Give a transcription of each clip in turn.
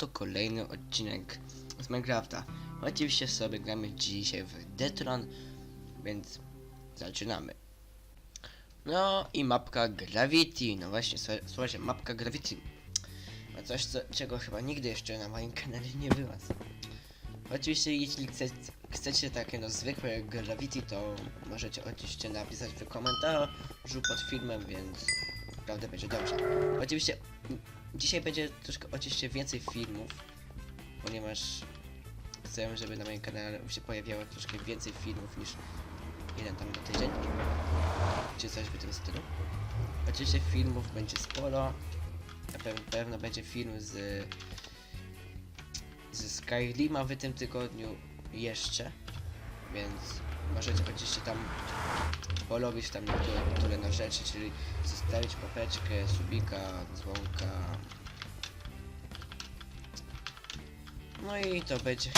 to kolejny odcinek z Minecrafta. Oczywiście sobie gramy dzisiaj w Detron, więc zaczynamy. No i mapka Gravity, no właśnie, słuchaj- słuchajcie, mapka Gravity. A coś, co, czego chyba nigdy jeszcze na moim kanale nie było. Oczywiście, jeśli chcecie, chcecie takie no zwykłe Gravity, to możecie oczywiście napisać w komentarzu pod filmem, więc naprawdę będzie dobrze. Oczywiście dzisiaj będzie troszkę oczywiście więcej filmów, ponieważ chcę, żeby na moim kanale się pojawiało troszkę więcej filmów niż jeden tam na tydzień, czy coś w tym stylu. Oczywiście filmów będzie sporo, na pewno, będzie film z ze Skyrima w tym tygodniu jeszcze, więc możecie oczywiście tam polowić tam niektóre, niektóre na rzeczy, czyli zostawić papeczkę, subika, dzwonka. No i to będzie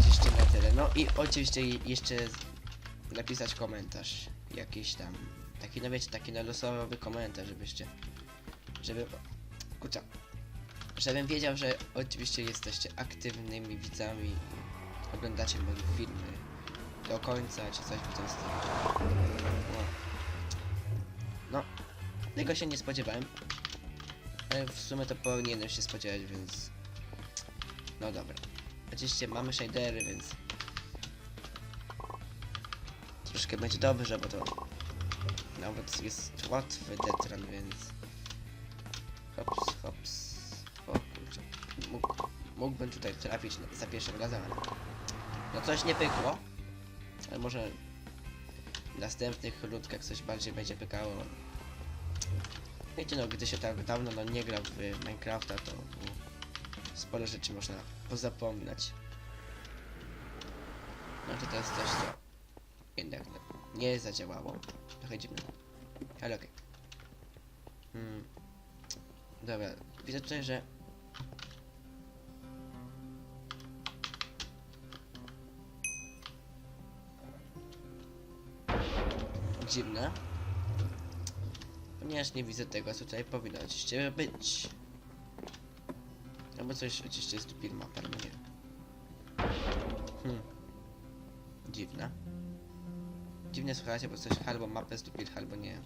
oczywiście na tyle. No i oczywiście jeszcze napisać komentarz jakiś tam, taki no wiecie, taki no losowy komentarz, żebyście, żeby, kurczę, żebym wiedział, że oczywiście jesteście aktywnymi widzami oglądacie moje filmy do końca, czy coś w tym stylu. No. tego się nie spodziewałem. Ale w sumie to powinienem się spodziewać, więc... No dobra. Oczywiście mamy shadery, więc... Troszkę będzie dobrze, bo to... Nawet jest łatwy detran, więc... Hops, hops... Mógłbym tutaj trafić za pierwszym razem, ale... No coś nie pykło. Ale może... W następnych ludkach coś bardziej będzie pykało. Wiecie no, gdy się tak dawno no, nie gra w Minecrafta, to no, sporo rzeczy można pozapominać. No to teraz coś, co jednak nie zadziałało. Trochę dziwne. Ale okej. Hmm. Dobra, widzę tutaj, że... Dziwne. Ponieważ nie widzę tego, co tutaj powinno oczywiście być. Albo coś oczywiście tu mapa, no nie wiem. Hmm. Dziwne. Dziwnie słuchajcie, bo coś albo mapę dupil, albo nie.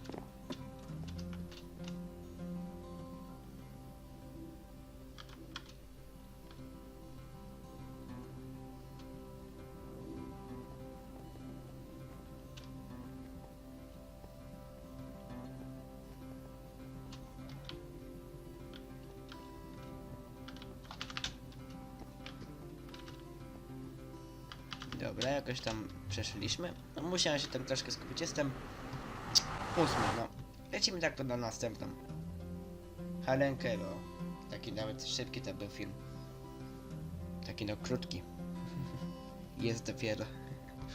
Dobra, jakoś tam przeszliśmy. No musiałem się tam troszkę skupić. Jestem ósmy, no. Lecimy tak to na następną. Halenkę, bo taki nawet szybki to był film. Taki no krótki. Jest dopiero.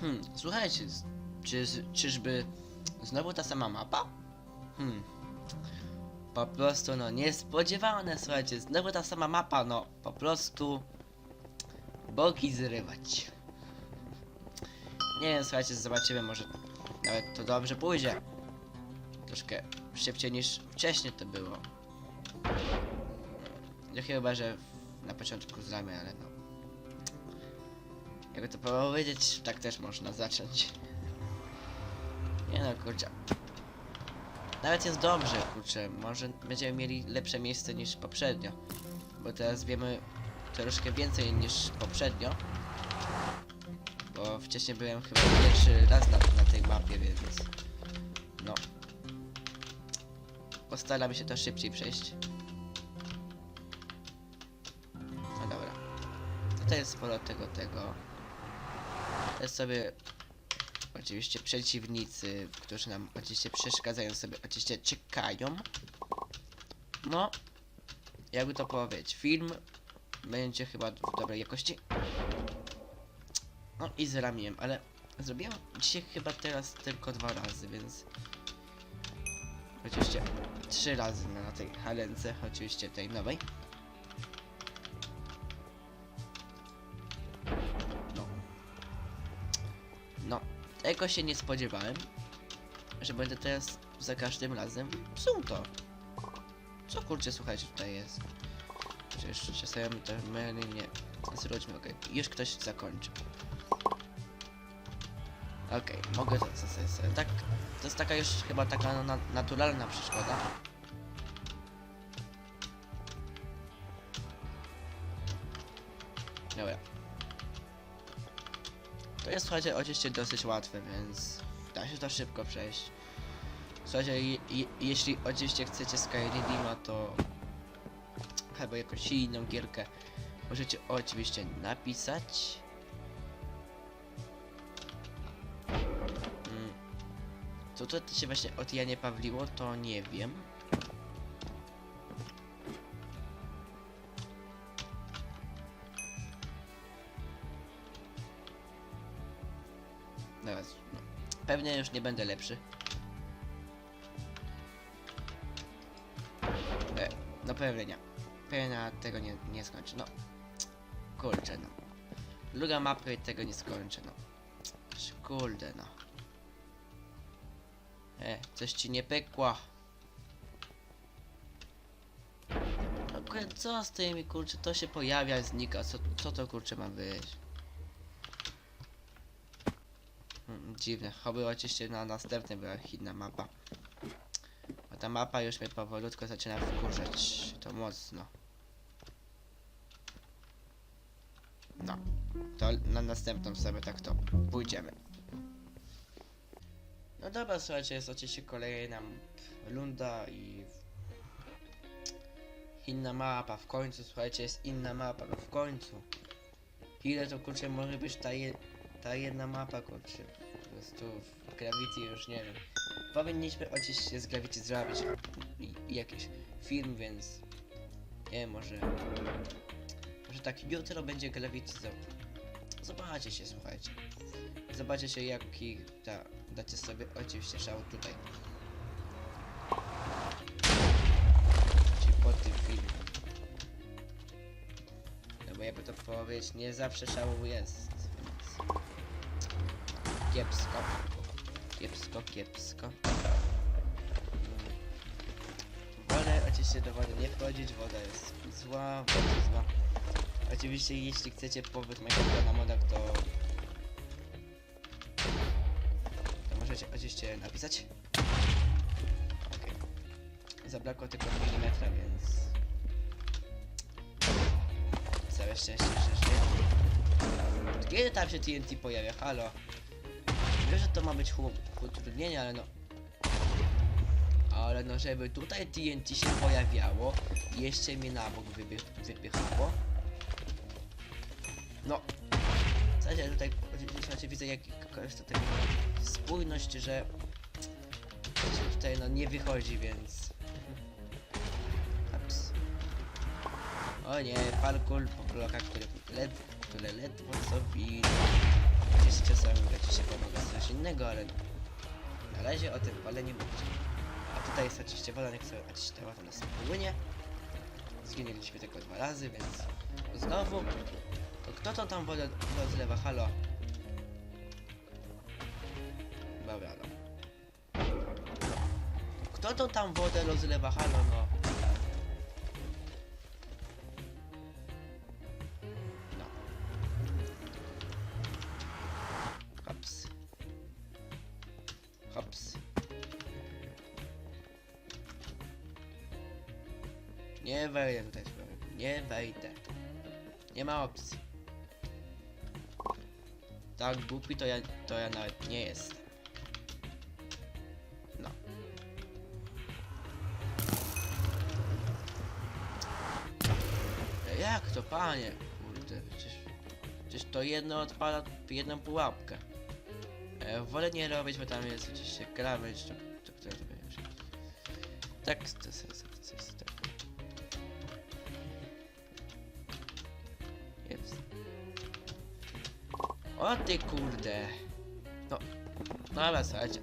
Hmm, słuchajcie, czy, czyżby znowu ta sama mapa? Hmm. Po prostu no niespodziewane, słuchajcie, znowu ta sama mapa, no po prostu boki zrywać. Nie wiem, słuchajcie, zobaczymy, może nawet to dobrze pójdzie. Troszkę szybciej niż wcześniej to było. No chyba, że na początku znamy, ale no. Jakby to powiedzieć, tak też można zacząć. Nie no, kurczę. Nawet jest dobrze, kurczę. Może będziemy mieli lepsze miejsce niż poprzednio. Bo teraz wiemy troszkę więcej niż poprzednio. Bo wcześniej byłem chyba pierwszy raz na, na tej mapie, więc... No. Postaramy się to szybciej przejść. No dobra. Tutaj jest sporo tego, tego. To jest sobie... Oczywiście przeciwnicy, którzy nam oczywiście przeszkadzają sobie, oczywiście czekają. No. Jakby to powiedzieć, film będzie chyba w dobrej jakości. No i z ramieniem, ale zrobiłem dzisiaj chyba teraz tylko dwa razy, więc oczywiście trzy razy na tej halence, oczywiście tej nowej. No. No, tego się nie spodziewałem, że będę teraz za każdym razem psuł to. Co kurczę, słuchajcie, tutaj jest? Jeszcze czasem to my nie. Zwróćmy, okej. Już ktoś zakończył. Okej, mogę co sobie, sobie. Tak, to jest taka już chyba taka na, naturalna przeszkoda. Dobra. To jest słuchajcie oczywiście dosyć łatwe, więc da się to szybko przejść. Słuchajcie, je, je, jeśli oczywiście chcecie Skyrima, to albo jakąś inną gierkę możecie oczywiście napisać. To się właśnie od Janie Pawliło, to nie wiem. Teraz, no, pewnie już nie będę lepszy. E, no pewnie nie. Pewnie tego nie, nie skończę, no. Kurczę, no. Druga mapka i tego nie skończę, no. Kurde, no. E, coś ci nie pykło. Co z tymi kurczę, to się pojawia, znika, co, co to kurczę ma być? Mm, dziwne, choby oczywiście na następny była inna mapa. Bo ta mapa już mnie powolutku zaczyna wkurzać, to mocno. No, to na następną sobie tak to pójdziemy. No dobra, słuchajcie, jest oczywiście kolejna lunda i inna mapa, w końcu, słuchajcie, jest inna mapa, no w końcu. Ile to kurczę może być ta, je, ta jedna mapa, kurczę, po prostu w Gravity już nie wiem. Powinniśmy oczywiście z Gravity zrobić jakiś film, więc nie wiem, może może tak jutro będzie Gravity Zone. Zobaczcie się, słuchajcie. Zobaczcie się jaki da, dacie sobie oczywiście szał tutaj. Czyli po tym filmie. No bo jakby to powiedzieć, nie zawsze szału jest, więc... Kiepsko. Kiepsko, kiepsko. Wolę oczywiście do wody nie wchodzić, woda jest zła, woda jest zła. Oczywiście jeśli chcecie pobyt Minecrafta na modach, to... To możecie oczywiście napisać. Okej. Zabrakło tylko milimetra, więc... Całe szczęście, żyję. Kiedy tam się TNT pojawia? Halo? Wiem, że to ma być utrudnienie, ale no... Ale no, żeby tutaj TNT się pojawiało jeszcze mnie na bok wypy- wypychało. No. W zasadzie tutaj widzę jak jest tutaj spójność, że tutaj no nie wychodzi, więc... Ups. O nie, parkour po blokach, które, led, które ledwo widzę. Gdzieś czasami będzie się pomaga coś innego, ale na razie o tym wolę nie mówić. A tutaj jest oczywiście woda, niech sobie oczywiście ta woda nas płynie. Zginęliśmy tylko dwa razy, więc znowu. To kto to tam wodę rozlewa? Halo? Dobra, no. Kto to tam wodę rozlewa? Halo, no. No. Hops. Hops. Nie wejdę tutaj. Nie wejdę. Nie ma opcji. Tak głupi to ja, to ja nawet nie jestem. Jak to, panie? Kurde, przecież, przecież to jedno odpada w jedną pułapkę. E, wolę nie robić, bo tam jest oczywiście krawędź, to, to kto to będzie? Tak, to jest, to tak. O ty kurde. No. No ale słuchajcie.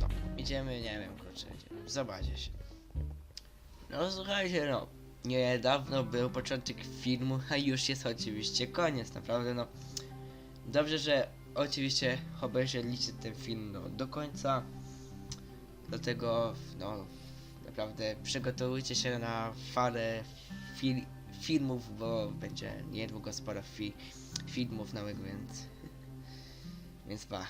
No, idziemy, nie wiem, kurczę, idziemy. Zobaczcie się. No słuchajcie, no. Niedawno był początek filmu, a już jest oczywiście koniec, naprawdę no. Dobrze, że oczywiście obejrzeliście ten film no, do końca. Dlatego, no, naprawdę przygotowujcie się na falę fil filmów, bo będzie niedługo sporo fi filmów nowych, więc... Więc pa.